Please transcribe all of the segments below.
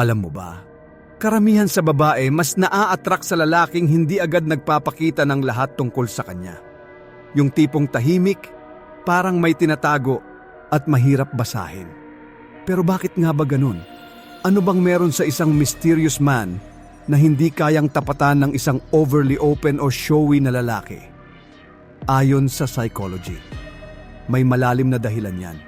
Alam mo ba, karamihan sa babae mas naa-attract sa lalaking hindi agad nagpapakita ng lahat tungkol sa kanya. Yung tipong tahimik, parang may tinatago at mahirap basahin. Pero bakit nga ba ganun? Ano bang meron sa isang mysterious man na hindi kayang tapatan ng isang overly open o showy na lalaki? Ayon sa psychology, may malalim na dahilan yan.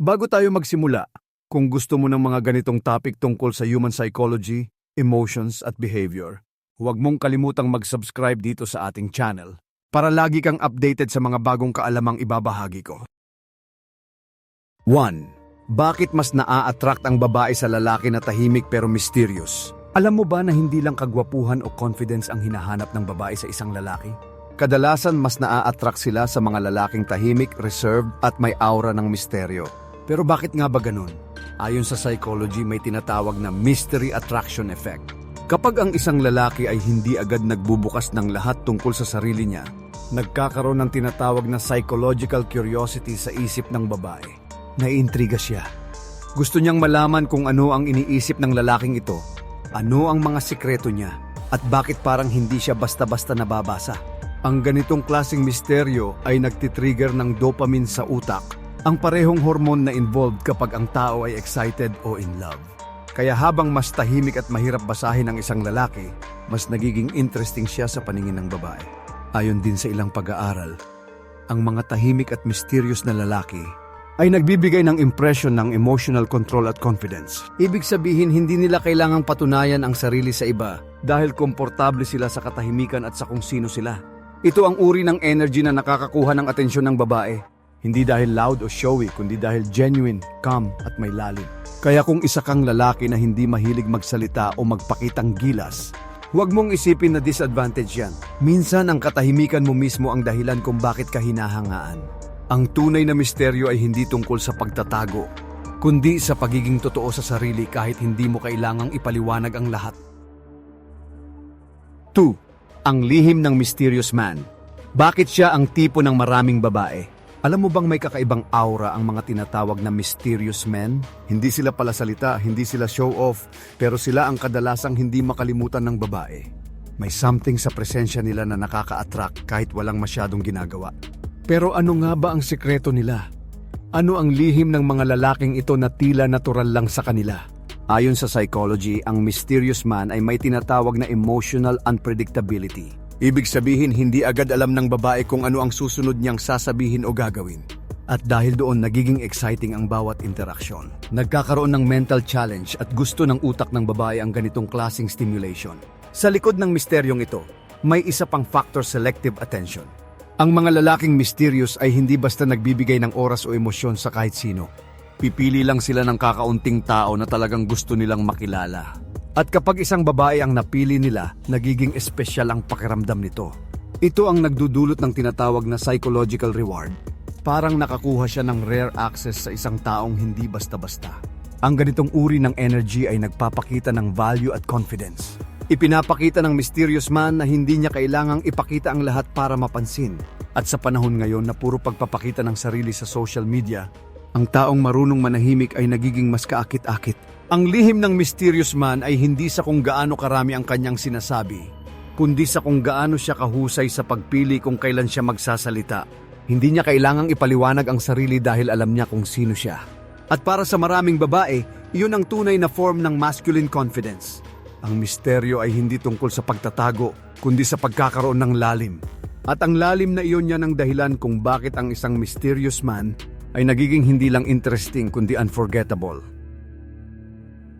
Bago tayo magsimula, kung gusto mo ng mga ganitong topic tungkol sa human psychology, emotions at behavior, huwag mong kalimutang mag-subscribe dito sa ating channel para lagi kang updated sa mga bagong kaalamang ibabahagi ko. 1. Bakit mas naa-attract ang babae sa lalaki na tahimik pero mysterious? Alam mo ba na hindi lang kagwapuhan o confidence ang hinahanap ng babae sa isang lalaki? Kadalasan mas naa-attract sila sa mga lalaking tahimik, reserved at may aura ng misteryo. Pero bakit nga ba ganun? Ayon sa psychology, may tinatawag na mystery attraction effect. Kapag ang isang lalaki ay hindi agad nagbubukas ng lahat tungkol sa sarili niya, nagkakaroon ng tinatawag na psychological curiosity sa isip ng babae. Naiintriga siya. Gusto niyang malaman kung ano ang iniisip ng lalaking ito, ano ang mga sikreto niya, at bakit parang hindi siya basta-basta nababasa. Ang ganitong klasing misteryo ay nagtitrigger ng dopamine sa utak, ang parehong hormone na involved kapag ang tao ay excited o in love. Kaya habang mas tahimik at mahirap basahin ang isang lalaki, mas nagiging interesting siya sa paningin ng babae. Ayon din sa ilang pag-aaral, ang mga tahimik at mysterious na lalaki ay nagbibigay ng impression ng emotional control at confidence. Ibig sabihin, hindi nila kailangang patunayan ang sarili sa iba dahil komportable sila sa katahimikan at sa kung sino sila. Ito ang uri ng energy na nakakakuha ng atensyon ng babae. Hindi dahil loud o showy, kundi dahil genuine, calm at may lalim. Kaya kung isa kang lalaki na hindi mahilig magsalita o magpakitang gilas, huwag mong isipin na disadvantage yan. Minsan ang katahimikan mo mismo ang dahilan kung bakit ka hinahangaan. Ang tunay na misteryo ay hindi tungkol sa pagtatago, kundi sa pagiging totoo sa sarili kahit hindi mo kailangang ipaliwanag ang lahat. 2. Ang lihim ng mysterious man. Bakit siya ang tipo ng maraming babae? Alam mo bang may kakaibang aura ang mga tinatawag na mysterious men? Hindi sila pala salita, hindi sila show off, pero sila ang kadalasang hindi makalimutan ng babae. May something sa presensya nila na nakaka-attract kahit walang masyadong ginagawa. Pero ano nga ba ang sikreto nila? Ano ang lihim ng mga lalaking ito na tila natural lang sa kanila? Ayon sa psychology, ang mysterious man ay may tinatawag na emotional unpredictability. Ibig sabihin, hindi agad alam ng babae kung ano ang susunod niyang sasabihin o gagawin. At dahil doon nagiging exciting ang bawat interaksyon. Nagkakaroon ng mental challenge at gusto ng utak ng babae ang ganitong klasing stimulation. Sa likod ng misteryong ito, may isa pang factor selective attention. Ang mga lalaking mysterious ay hindi basta nagbibigay ng oras o emosyon sa kahit sino. Pipili lang sila ng kakaunting tao na talagang gusto nilang makilala. At kapag isang babae ang napili nila, nagiging espesyal ang pakiramdam nito. Ito ang nagdudulot ng tinatawag na psychological reward. Parang nakakuha siya ng rare access sa isang taong hindi basta-basta. Ang ganitong uri ng energy ay nagpapakita ng value at confidence. Ipinapakita ng mysterious man na hindi niya kailangang ipakita ang lahat para mapansin. At sa panahon ngayon na puro pagpapakita ng sarili sa social media, ang taong marunong manahimik ay nagiging mas kaakit-akit. Ang lihim ng mysterious man ay hindi sa kung gaano karami ang kanyang sinasabi, kundi sa kung gaano siya kahusay sa pagpili kung kailan siya magsasalita. Hindi niya kailangang ipaliwanag ang sarili dahil alam niya kung sino siya. At para sa maraming babae, iyon ang tunay na form ng masculine confidence. Ang misteryo ay hindi tungkol sa pagtatago, kundi sa pagkakaroon ng lalim. At ang lalim na iyon yan ang dahilan kung bakit ang isang mysterious man ay nagiging hindi lang interesting kundi unforgettable.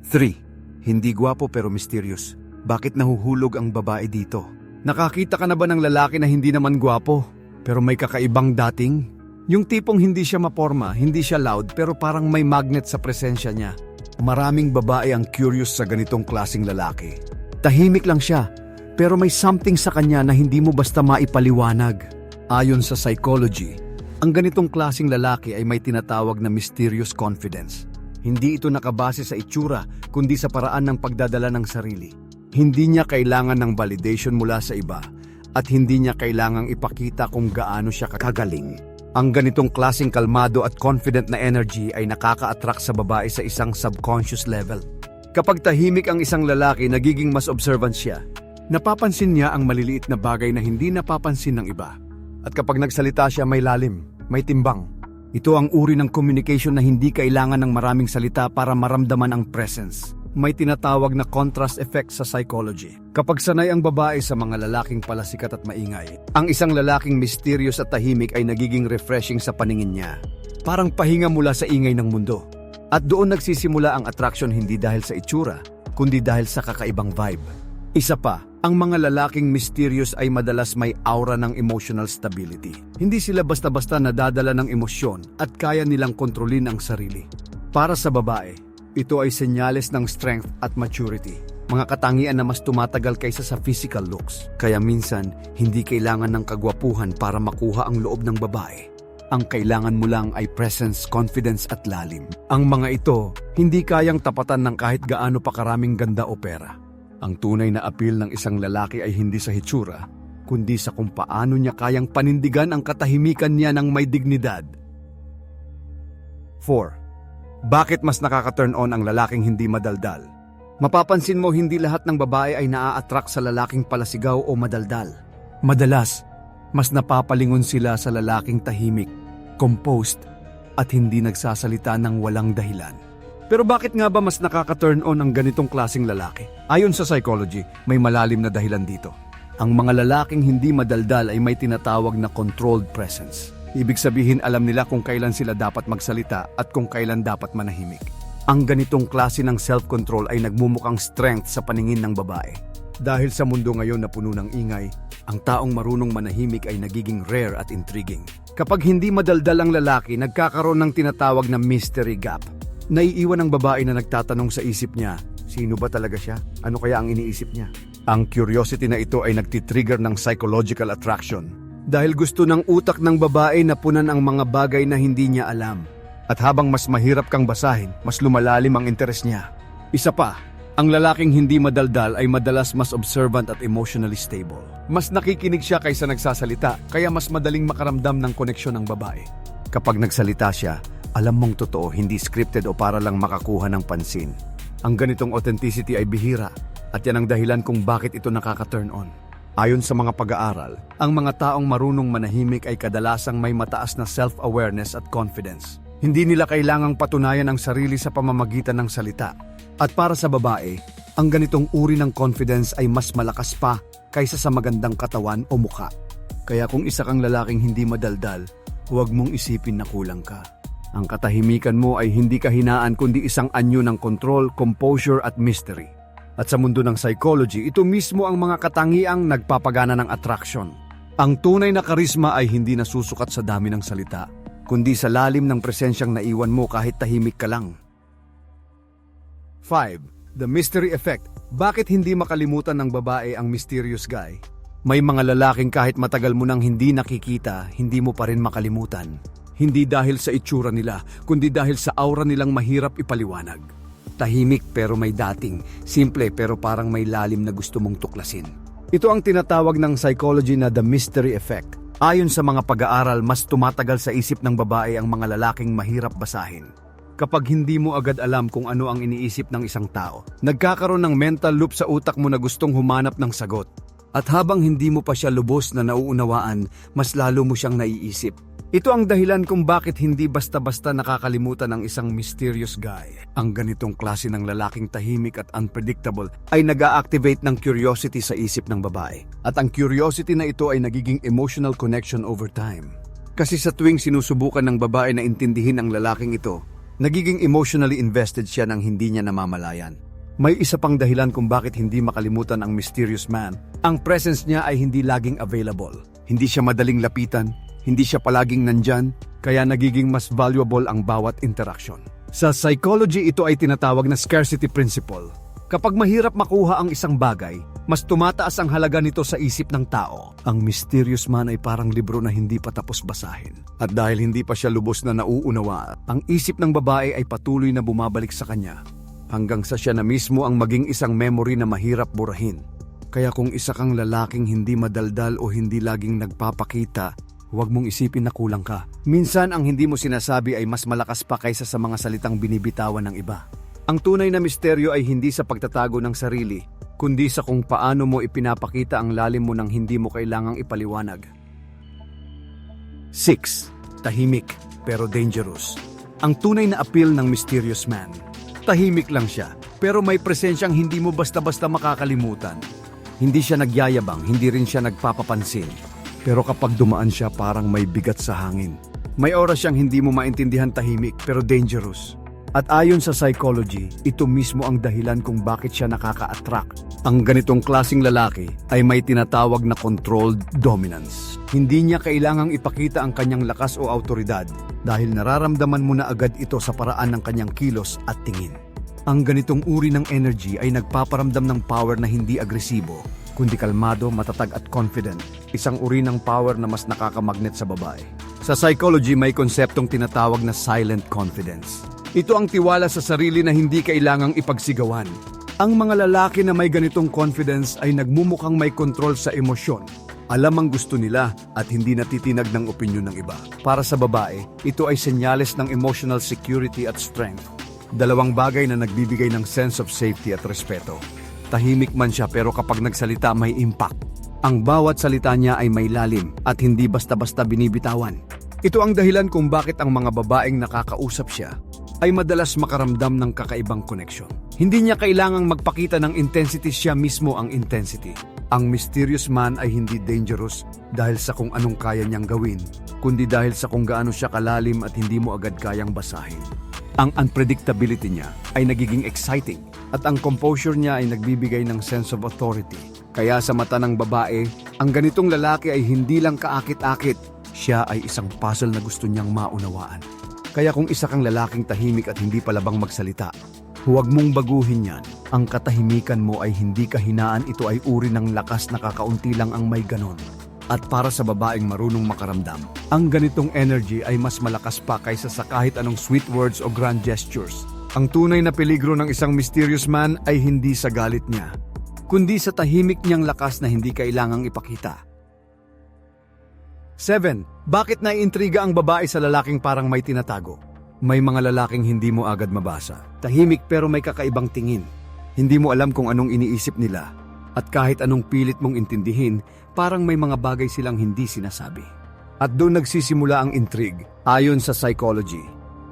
3. Hindi gwapo pero mysterious. Bakit nahuhulog ang babae dito? Nakakita ka na ba ng lalaki na hindi naman gwapo, pero may kakaibang dating? Yung tipong hindi siya maporma, hindi siya loud, pero parang may magnet sa presensya niya. Maraming babae ang curious sa ganitong klasing lalaki. Tahimik lang siya, pero may something sa kanya na hindi mo basta maipaliwanag. Ayon sa psychology, ang ganitong klasing lalaki ay may tinatawag na mysterious confidence. Hindi ito nakabase sa itsura, kundi sa paraan ng pagdadala ng sarili. Hindi niya kailangan ng validation mula sa iba at hindi niya kailangang ipakita kung gaano siya kagaling. Ang ganitong klasing kalmado at confident na energy ay nakaka-attract sa babae sa isang subconscious level. Kapag tahimik ang isang lalaki, nagiging mas observant siya. Napapansin niya ang maliliit na bagay na hindi napapansin ng iba. At kapag nagsalita siya, may lalim, may timbang. Ito ang uri ng communication na hindi kailangan ng maraming salita para maramdaman ang presence. May tinatawag na contrast effect sa psychology. Kapag sanay ang babae sa mga lalaking palasikat at maingay, ang isang lalaking mysterious at tahimik ay nagiging refreshing sa paningin niya. Parang pahinga mula sa ingay ng mundo. At doon nagsisimula ang attraction hindi dahil sa itsura, kundi dahil sa kakaibang vibe. Isa pa, ang mga lalaking mysterious ay madalas may aura ng emotional stability. Hindi sila basta-basta nadadala ng emosyon at kaya nilang kontrolin ang sarili. Para sa babae, ito ay senyales ng strength at maturity. Mga katangian na mas tumatagal kaysa sa physical looks. Kaya minsan, hindi kailangan ng kagwapuhan para makuha ang loob ng babae. Ang kailangan mo lang ay presence, confidence at lalim. Ang mga ito, hindi kayang tapatan ng kahit gaano pa karaming ganda o pera. Ang tunay na appeal ng isang lalaki ay hindi sa hitsura, kundi sa kung paano niya kayang panindigan ang katahimikan niya ng may dignidad. 4. Bakit mas nakaka-turn on ang lalaking hindi madaldal? Mapapansin mo hindi lahat ng babae ay naa-attract sa lalaking palasigaw o madaldal. Madalas, mas napapalingon sila sa lalaking tahimik, composed, at hindi nagsasalita ng walang dahilan. Pero bakit nga ba mas nakaka-turn on ang ganitong klasing lalaki? Ayon sa psychology, may malalim na dahilan dito. Ang mga lalaking hindi madaldal ay may tinatawag na controlled presence. Ibig sabihin alam nila kung kailan sila dapat magsalita at kung kailan dapat manahimik. Ang ganitong klase ng self-control ay nagmumukhang strength sa paningin ng babae. Dahil sa mundo ngayon na puno ng ingay, ang taong marunong manahimik ay nagiging rare at intriguing. Kapag hindi madaldal ang lalaki, nagkakaroon ng tinatawag na mystery gap. Naiiwan ang babae na nagtatanong sa isip niya, sino ba talaga siya? Ano kaya ang iniisip niya? Ang curiosity na ito ay nagtitrigger ng psychological attraction. Dahil gusto ng utak ng babae na punan ang mga bagay na hindi niya alam. At habang mas mahirap kang basahin, mas lumalalim ang interes niya. Isa pa, ang lalaking hindi madaldal ay madalas mas observant at emotionally stable. Mas nakikinig siya kaysa nagsasalita, kaya mas madaling makaramdam ng koneksyon ng babae. Kapag nagsalita siya, alam mong totoo, hindi scripted o para lang makakuha ng pansin. Ang ganitong authenticity ay bihira at yan ang dahilan kung bakit ito nakaka-turn on. Ayon sa mga pag-aaral, ang mga taong marunong manahimik ay kadalasang may mataas na self-awareness at confidence. Hindi nila kailangang patunayan ang sarili sa pamamagitan ng salita. At para sa babae, ang ganitong uri ng confidence ay mas malakas pa kaysa sa magandang katawan o mukha. Kaya kung isa kang lalaking hindi madaldal, huwag mong isipin na kulang ka. Ang katahimikan mo ay hindi kahinaan kundi isang anyo ng control, composure at mystery. At sa mundo ng psychology, ito mismo ang mga katangiang nagpapagana ng attraction. Ang tunay na karisma ay hindi nasusukat sa dami ng salita, kundi sa lalim ng presensyang naiwan mo kahit tahimik ka lang. 5. The mystery effect. Bakit hindi makalimutan ng babae ang mysterious guy? May mga lalaking kahit matagal mo nang hindi nakikita, hindi mo pa rin makalimutan. Hindi dahil sa itsura nila, kundi dahil sa aura nilang mahirap ipaliwanag. Tahimik pero may dating, simple pero parang may lalim na gusto mong tuklasin. Ito ang tinatawag ng psychology na the mystery effect. Ayon sa mga pag-aaral, mas tumatagal sa isip ng babae ang mga lalaking mahirap basahin. Kapag hindi mo agad alam kung ano ang iniisip ng isang tao, nagkakaroon ng mental loop sa utak mo na gustong humanap ng sagot. At habang hindi mo pa siya lubos na nauunawaan, mas lalo mo siyang naiisip. Ito ang dahilan kung bakit hindi basta-basta nakakalimutan ng isang mysterious guy. Ang ganitong klase ng lalaking tahimik at unpredictable ay nag activate ng curiosity sa isip ng babae. At ang curiosity na ito ay nagiging emotional connection over time. Kasi sa tuwing sinusubukan ng babae na intindihin ang lalaking ito, nagiging emotionally invested siya ng hindi niya namamalayan. May isa pang dahilan kung bakit hindi makalimutan ang mysterious man. Ang presence niya ay hindi laging available. Hindi siya madaling lapitan, hindi siya palaging nandyan, kaya nagiging mas valuable ang bawat interaction. Sa psychology, ito ay tinatawag na scarcity principle. Kapag mahirap makuha ang isang bagay, mas tumataas ang halaga nito sa isip ng tao. Ang mysterious man ay parang libro na hindi pa tapos basahin. At dahil hindi pa siya lubos na nauunawa, ang isip ng babae ay patuloy na bumabalik sa kanya. Hanggang sa siya na mismo ang maging isang memory na mahirap burahin. Kaya kung isa kang lalaking hindi madaldal o hindi laging nagpapakita, Huwag mong isipin na kulang ka. Minsan ang hindi mo sinasabi ay mas malakas pa kaysa sa mga salitang binibitawan ng iba. Ang tunay na misteryo ay hindi sa pagtatago ng sarili, kundi sa kung paano mo ipinapakita ang lalim mo ng hindi mo kailangang ipaliwanag. 6. Tahimik pero dangerous. Ang tunay na appeal ng mysterious man. Tahimik lang siya, pero may presensyang hindi mo basta-basta makakalimutan. Hindi siya nagyayabang, hindi rin siya nagpapapansin. Pero kapag dumaan siya parang may bigat sa hangin. May oras siyang hindi mo maintindihan tahimik pero dangerous. At ayon sa psychology, ito mismo ang dahilan kung bakit siya nakaka-attract. Ang ganitong klasing lalaki ay may tinatawag na controlled dominance. Hindi niya kailangang ipakita ang kanyang lakas o autoridad dahil nararamdaman mo na agad ito sa paraan ng kanyang kilos at tingin. Ang ganitong uri ng energy ay nagpaparamdam ng power na hindi agresibo, kundi kalmado, matatag at confident. Isang uri ng power na mas nakakamagnet sa babae. Sa psychology, may konseptong tinatawag na silent confidence. Ito ang tiwala sa sarili na hindi kailangang ipagsigawan. Ang mga lalaki na may ganitong confidence ay nagmumukhang may kontrol sa emosyon. Alam ang gusto nila at hindi natitinag ng opinyon ng iba. Para sa babae, ito ay senyales ng emotional security at strength. Dalawang bagay na nagbibigay ng sense of safety at respeto. Tahimik man siya pero kapag nagsalita may impact. Ang bawat salita niya ay may lalim at hindi basta-basta binibitawan. Ito ang dahilan kung bakit ang mga babaeng nakakausap siya ay madalas makaramdam ng kakaibang koneksyon. Hindi niya kailangang magpakita ng intensity siya mismo ang intensity. Ang mysterious man ay hindi dangerous dahil sa kung anong kaya niyang gawin, kundi dahil sa kung gaano siya kalalim at hindi mo agad kayang basahin. Ang unpredictability niya ay nagiging exciting at ang composure niya ay nagbibigay ng sense of authority. Kaya sa mata ng babae, ang ganitong lalaki ay hindi lang kaakit-akit, siya ay isang puzzle na gusto niyang maunawaan. Kaya kung isa kang lalaking tahimik at hindi palabang magsalita, huwag mong baguhin yan. Ang katahimikan mo ay hindi kahinaan, ito ay uri ng lakas na kakaunti lang ang may ganon. At para sa babaeng marunong makaramdam, ang ganitong energy ay mas malakas pa kaysa sa kahit anong sweet words o grand gestures. Ang tunay na peligro ng isang mysterious man ay hindi sa galit niya, kundi sa tahimik niyang lakas na hindi kailangang ipakita. 7. Bakit naiintriga ang babae sa lalaking parang may tinatago? May mga lalaking hindi mo agad mabasa. Tahimik pero may kakaibang tingin. Hindi mo alam kung anong iniisip nila. At kahit anong pilit mong intindihin, parang may mga bagay silang hindi sinasabi. At doon nagsisimula ang intrigue. Ayon sa psychology,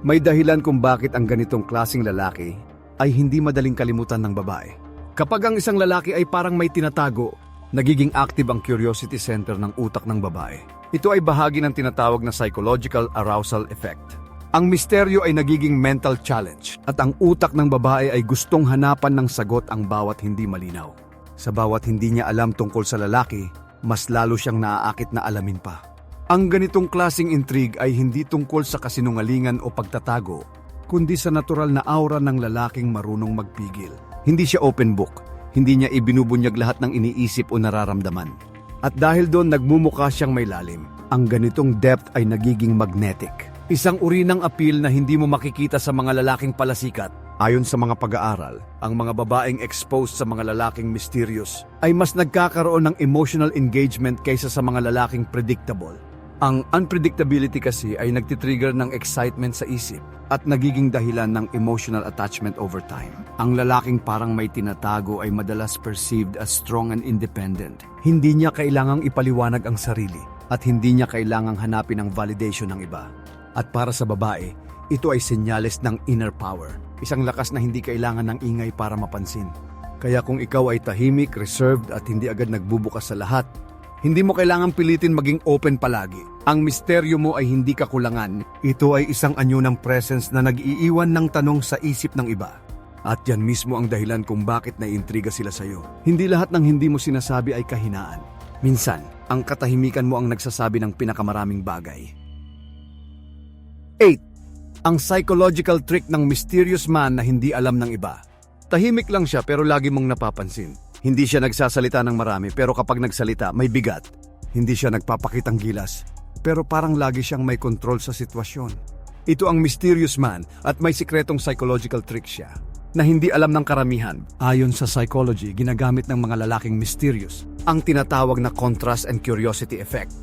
may dahilan kung bakit ang ganitong klasing lalaki ay hindi madaling kalimutan ng babae. Kapag ang isang lalaki ay parang may tinatago, nagiging active ang curiosity center ng utak ng babae. Ito ay bahagi ng tinatawag na psychological arousal effect. Ang misteryo ay nagiging mental challenge at ang utak ng babae ay gustong hanapan ng sagot ang bawat hindi malinaw. Sa bawat hindi niya alam tungkol sa lalaki, mas lalo siyang naaakit na alamin pa. Ang ganitong klasing intrigue ay hindi tungkol sa kasinungalingan o pagtatago, kundi sa natural na aura ng lalaking marunong magpigil. Hindi siya open book, hindi niya ibinubunyag lahat ng iniisip o nararamdaman. At dahil doon nagmumukha siyang may lalim, ang ganitong depth ay nagiging magnetic. Isang uri ng appeal na hindi mo makikita sa mga lalaking palasikat. Ayon sa mga pag-aaral, ang mga babaeng exposed sa mga lalaking mysterious ay mas nagkakaroon ng emotional engagement kaysa sa mga lalaking predictable. Ang unpredictability kasi ay nagtitrigger ng excitement sa isip at nagiging dahilan ng emotional attachment over time. Ang lalaking parang may tinatago ay madalas perceived as strong and independent. Hindi niya kailangang ipaliwanag ang sarili at hindi niya kailangang hanapin ang validation ng iba. At para sa babae, ito ay senyales ng inner power. Isang lakas na hindi kailangan ng ingay para mapansin. Kaya kung ikaw ay tahimik, reserved at hindi agad nagbubukas sa lahat, hindi mo kailangang pilitin maging open palagi. Ang misteryo mo ay hindi kakulangan. Ito ay isang anyo ng presence na nag-iiwan ng tanong sa isip ng iba. At yan mismo ang dahilan kung bakit naiintriga sila sa iyo. Hindi lahat ng hindi mo sinasabi ay kahinaan. Minsan, ang katahimikan mo ang nagsasabi ng pinakamaraming bagay. 8. Ang psychological trick ng mysterious man na hindi alam ng iba. Tahimik lang siya pero lagi mong napapansin. Hindi siya nagsasalita ng marami pero kapag nagsalita may bigat. Hindi siya nagpapakitang gilas pero parang lagi siyang may kontrol sa sitwasyon. Ito ang mysterious man at may sikretong psychological trick siya na hindi alam ng karamihan. Ayon sa psychology, ginagamit ng mga lalaking mysterious ang tinatawag na contrast and curiosity effect.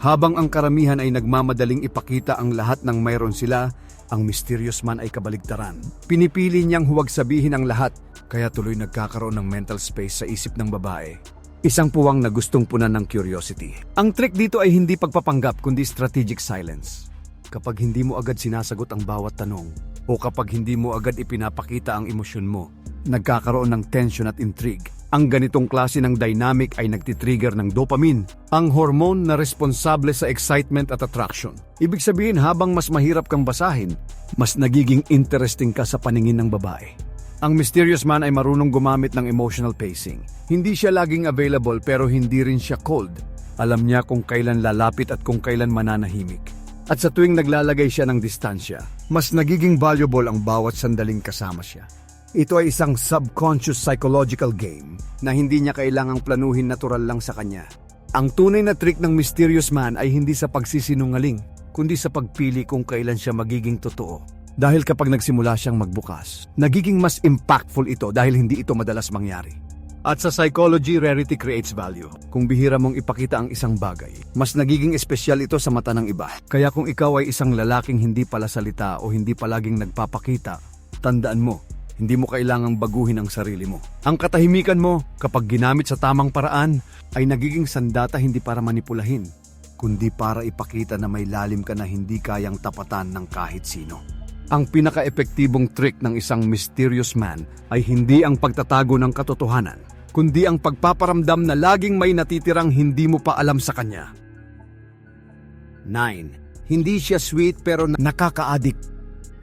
Habang ang karamihan ay nagmamadaling ipakita ang lahat ng mayroon sila, ang mysterious man ay kabaligtaran. Pinipili niyang huwag sabihin ang lahat, kaya tuloy nagkakaroon ng mental space sa isip ng babae. Isang puwang na gustong punan ng curiosity. Ang trick dito ay hindi pagpapanggap kundi strategic silence. Kapag hindi mo agad sinasagot ang bawat tanong o kapag hindi mo agad ipinapakita ang emosyon mo, nagkakaroon ng tension at intrigue. Ang ganitong klase ng dynamic ay nagtitrigger ng dopamine, ang hormone na responsable sa excitement at attraction. Ibig sabihin habang mas mahirap kang basahin, mas nagiging interesting ka sa paningin ng babae. Ang mysterious man ay marunong gumamit ng emotional pacing. Hindi siya laging available pero hindi rin siya cold. Alam niya kung kailan lalapit at kung kailan mananahimik. At sa tuwing naglalagay siya ng distansya, mas nagiging valuable ang bawat sandaling kasama siya. Ito ay isang subconscious psychological game na hindi niya kailangang planuhin natural lang sa kanya. Ang tunay na trick ng mysterious man ay hindi sa pagsisinungaling, kundi sa pagpili kung kailan siya magiging totoo. Dahil kapag nagsimula siyang magbukas, nagiging mas impactful ito dahil hindi ito madalas mangyari. At sa psychology, rarity creates value. Kung bihira mong ipakita ang isang bagay, mas nagiging espesyal ito sa mata ng iba. Kaya kung ikaw ay isang lalaking hindi pala salita o hindi palaging nagpapakita, tandaan mo, hindi mo kailangang baguhin ang sarili mo. Ang katahimikan mo, kapag ginamit sa tamang paraan, ay nagiging sandata hindi para manipulahin, kundi para ipakita na may lalim ka na hindi kayang tapatan ng kahit sino. Ang pinaka-epektibong trick ng isang mysterious man ay hindi ang pagtatago ng katotohanan, kundi ang pagpaparamdam na laging may natitirang hindi mo pa alam sa kanya. 9. Hindi siya sweet pero nakaka-addict.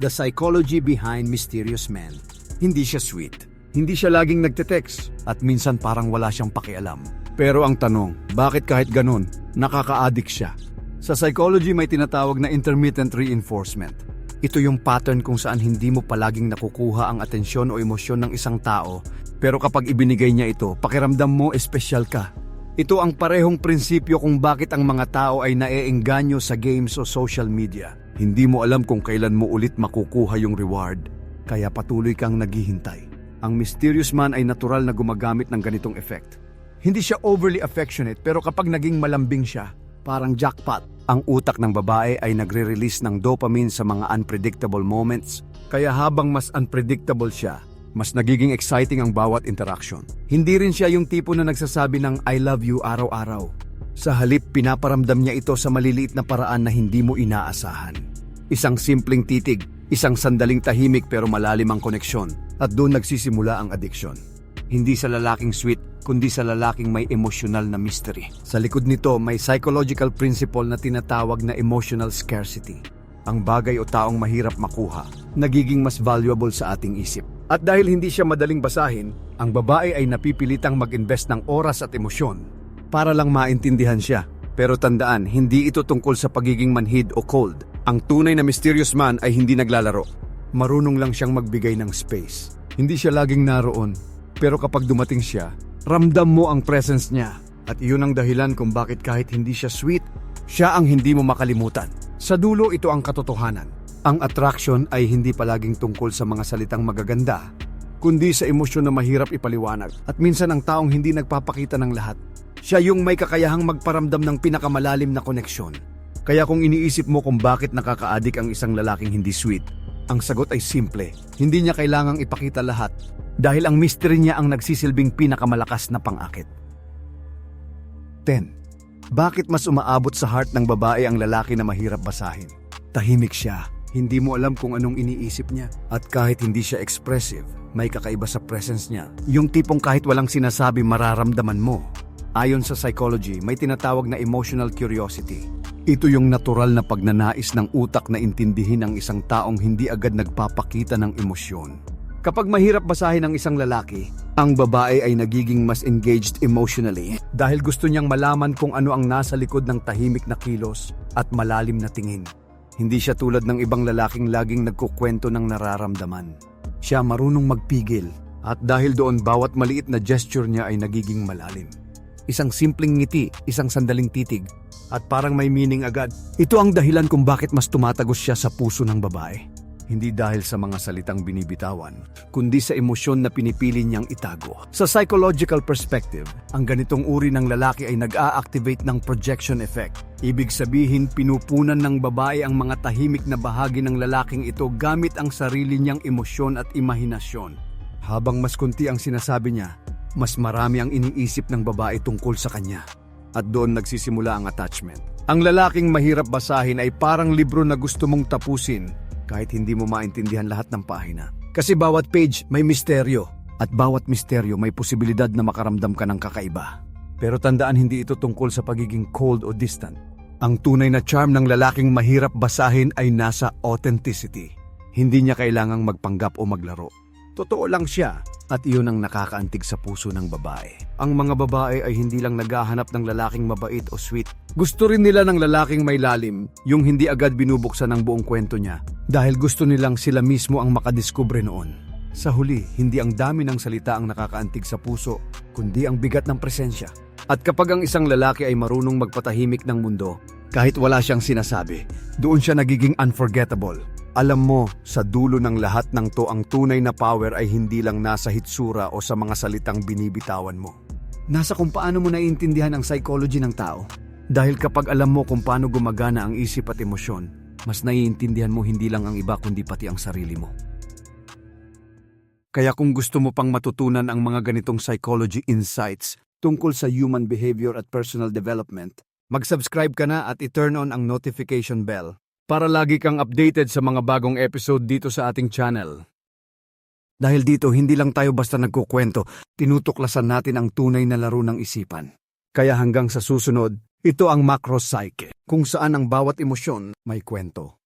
The psychology behind mysterious men. Hindi siya sweet. Hindi siya laging nagte-text at minsan parang wala siyang pakialam. Pero ang tanong, bakit kahit ganun, nakaka-addict siya? Sa psychology may tinatawag na intermittent reinforcement. Ito yung pattern kung saan hindi mo palaging nakukuha ang atensyon o emosyon ng isang tao, pero kapag ibinigay niya ito, pakiramdam mo espesyal ka. Ito ang parehong prinsipyo kung bakit ang mga tao ay naeengganyo sa games o social media. Hindi mo alam kung kailan mo ulit makukuha yung reward, kaya patuloy kang naghihintay. Ang mysterious man ay natural na gumagamit ng ganitong effect. Hindi siya overly affectionate pero kapag naging malambing siya, parang jackpot. Ang utak ng babae ay nagre-release ng dopamine sa mga unpredictable moments, kaya habang mas unpredictable siya, mas nagiging exciting ang bawat interaction. Hindi rin siya yung tipo na nagsasabi ng I love you araw-araw. Sa halip, pinaparamdam niya ito sa maliliit na paraan na hindi mo inaasahan. Isang simpleng titig, isang sandaling tahimik pero malalim ang koneksyon, at doon nagsisimula ang addiction. Hindi sa lalaking sweet, kundi sa lalaking may emotional na mystery. Sa likod nito, may psychological principle na tinatawag na emotional scarcity. Ang bagay o taong mahirap makuha, nagiging mas valuable sa ating isip. At dahil hindi siya madaling basahin, ang babae ay napipilitang mag-invest ng oras at emosyon para lang maintindihan siya. Pero tandaan, hindi ito tungkol sa pagiging manhid o cold. Ang tunay na mysterious man ay hindi naglalaro. Marunong lang siyang magbigay ng space. Hindi siya laging naroon, pero kapag dumating siya, ramdam mo ang presence niya. At iyon ang dahilan kung bakit kahit hindi siya sweet, siya ang hindi mo makalimutan. Sa dulo, ito ang katotohanan. Ang attraction ay hindi palaging tungkol sa mga salitang magaganda, kundi sa emosyon na mahirap ipaliwanag. At minsan ang taong hindi nagpapakita ng lahat. Siya yung may kakayahang magparamdam ng pinakamalalim na koneksyon. Kaya kung iniisip mo kung bakit nakakaadik ang isang lalaking hindi sweet, ang sagot ay simple. Hindi niya kailangang ipakita lahat dahil ang mystery niya ang nagsisilbing pinakamalakas na pangakit. 10. Bakit mas umaabot sa heart ng babae ang lalaki na mahirap basahin? Tahimik siya. Hindi mo alam kung anong iniisip niya. At kahit hindi siya expressive, may kakaiba sa presence niya. Yung tipong kahit walang sinasabi mararamdaman mo. Ayon sa psychology, may tinatawag na emotional curiosity. Ito yung natural na pagnanais ng utak na intindihin ang isang taong hindi agad nagpapakita ng emosyon. Kapag mahirap basahin ang isang lalaki, ang babae ay nagiging mas engaged emotionally dahil gusto niyang malaman kung ano ang nasa likod ng tahimik na kilos at malalim na tingin. Hindi siya tulad ng ibang lalaking laging nagkukwento ng nararamdaman. Siya marunong magpigil at dahil doon bawat maliit na gesture niya ay nagiging malalim. Isang simpleng ngiti, isang sandaling titig, at parang may meaning agad. Ito ang dahilan kung bakit mas tumatagos siya sa puso ng babae. Hindi dahil sa mga salitang binibitawan, kundi sa emosyon na pinipili niyang itago. Sa psychological perspective, ang ganitong uri ng lalaki ay nag-a-activate ng projection effect. Ibig sabihin, pinupunan ng babae ang mga tahimik na bahagi ng lalaking ito gamit ang sarili niyang emosyon at imahinasyon. Habang mas kunti ang sinasabi niya, mas marami ang iniisip ng babae tungkol sa kanya. At doon nagsisimula ang attachment. Ang lalaking mahirap basahin ay parang libro na gusto mong tapusin kahit hindi mo maintindihan lahat ng pahina. Kasi bawat page may misteryo at bawat misteryo may posibilidad na makaramdam ka ng kakaiba. Pero tandaan hindi ito tungkol sa pagiging cold o distant. Ang tunay na charm ng lalaking mahirap basahin ay nasa authenticity. Hindi niya kailangang magpanggap o maglaro. Totoo lang siya at iyon ang nakakaantig sa puso ng babae. Ang mga babae ay hindi lang naghahanap ng lalaking mabait o sweet. Gusto rin nila ng lalaking may lalim, yung hindi agad binubuksan ang buong kwento niya dahil gusto nilang sila mismo ang makadiskubre noon. Sa huli, hindi ang dami ng salita ang nakakaantig sa puso, kundi ang bigat ng presensya. At kapag ang isang lalaki ay marunong magpatahimik ng mundo, kahit wala siyang sinasabi, doon siya nagiging unforgettable. Alam mo, sa dulo ng lahat ng to ang tunay na power ay hindi lang nasa hitsura o sa mga salitang binibitawan mo. Nasa kung paano mo naiintindihan ang psychology ng tao. Dahil kapag alam mo kung paano gumagana ang isip at emosyon, mas naiintindihan mo hindi lang ang iba kundi pati ang sarili mo. Kaya kung gusto mo pang matutunan ang mga ganitong psychology insights tungkol sa human behavior at personal development, mag-subscribe ka na at i-turn on ang notification bell para lagi kang updated sa mga bagong episode dito sa ating channel. Dahil dito, hindi lang tayo basta nagkukwento, tinutuklasan natin ang tunay na laro ng isipan. Kaya hanggang sa susunod, ito ang macro psyche, kung saan ang bawat emosyon may kwento.